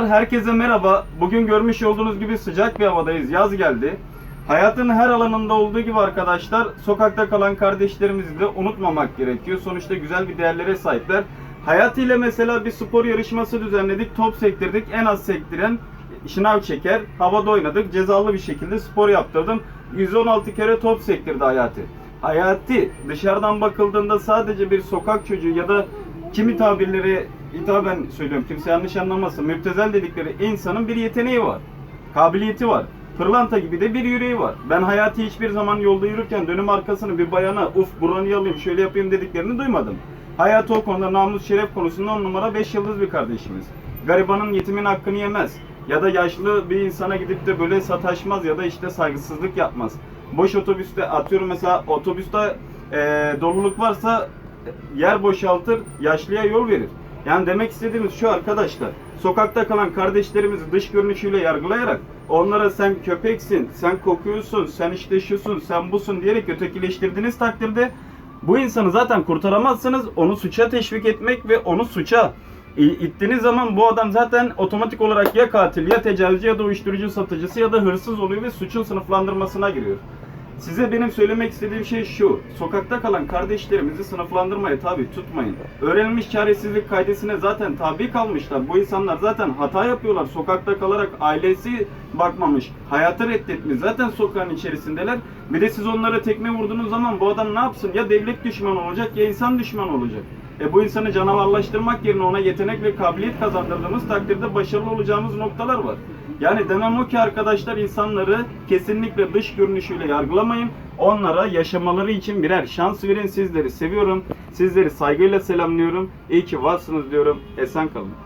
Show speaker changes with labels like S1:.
S1: Herkese merhaba. Bugün görmüş olduğunuz gibi sıcak bir havadayız. Yaz geldi. Hayatın her alanında olduğu gibi arkadaşlar sokakta kalan kardeşlerimizi de unutmamak gerekiyor. Sonuçta güzel bir değerlere sahipler. Hayatıyla mesela bir spor yarışması düzenledik. Top sektirdik. En az sektiren şınav çeker. Havada oynadık. Cezalı bir şekilde spor yaptırdım. 116 kere top sektirdi Hayati. Hayati dışarıdan bakıldığında sadece bir sokak çocuğu ya da kimi tabirleri hitaben söylüyorum kimse yanlış anlamasın. Müptezel dedikleri insanın bir yeteneği var. Kabiliyeti var. Pırlanta gibi de bir yüreği var. Ben hayatı hiçbir zaman yolda yürürken dönüm arkasını bir bayana uf buranı alayım şöyle yapayım dediklerini duymadım. Hayatı o konuda namus şeref konusunda on numara 5 yıldız bir kardeşimiz. Garibanın yetimin hakkını yemez. Ya da yaşlı bir insana gidip de böyle sataşmaz ya da işte saygısızlık yapmaz. Boş otobüste atıyorum mesela otobüste eee, doluluk varsa yer boşaltır, yaşlıya yol verir. Yani demek istediğimiz şu arkadaşlar. Sokakta kalan kardeşlerimizi dış görünüşüyle yargılayarak onlara sen köpeksin, sen kokuyorsun, sen işte şusun, sen busun diyerek ötekileştirdiğiniz takdirde bu insanı zaten kurtaramazsınız. Onu suça teşvik etmek ve onu suça ittiğiniz zaman bu adam zaten otomatik olarak ya katil ya tecavüzcü ya da uyuşturucu satıcısı ya da hırsız oluyor ve suçun sınıflandırmasına giriyor. Size benim söylemek istediğim şey şu. Sokakta kalan kardeşlerimizi sınıflandırmaya tabi tutmayın. Öğrenilmiş çaresizlik kaidesine zaten tabi kalmışlar. Bu insanlar zaten hata yapıyorlar. Sokakta kalarak ailesi bakmamış. Hayatı reddetmiş. Zaten sokağın içerisindeler. Bir de siz onlara tekme vurduğunuz zaman bu adam ne yapsın? Ya devlet düşmanı olacak ya insan düşmanı olacak. E bu insanı canavarlaştırmak yerine ona yetenek ve kabiliyet kazandırdığımız takdirde başarılı olacağımız noktalar var. Yani demem o ki arkadaşlar insanları kesinlikle dış görünüşüyle yargılamayın. Onlara yaşamaları için birer şans verin. Sizleri seviyorum. Sizleri saygıyla selamlıyorum. İyi ki varsınız diyorum. Esen kalın.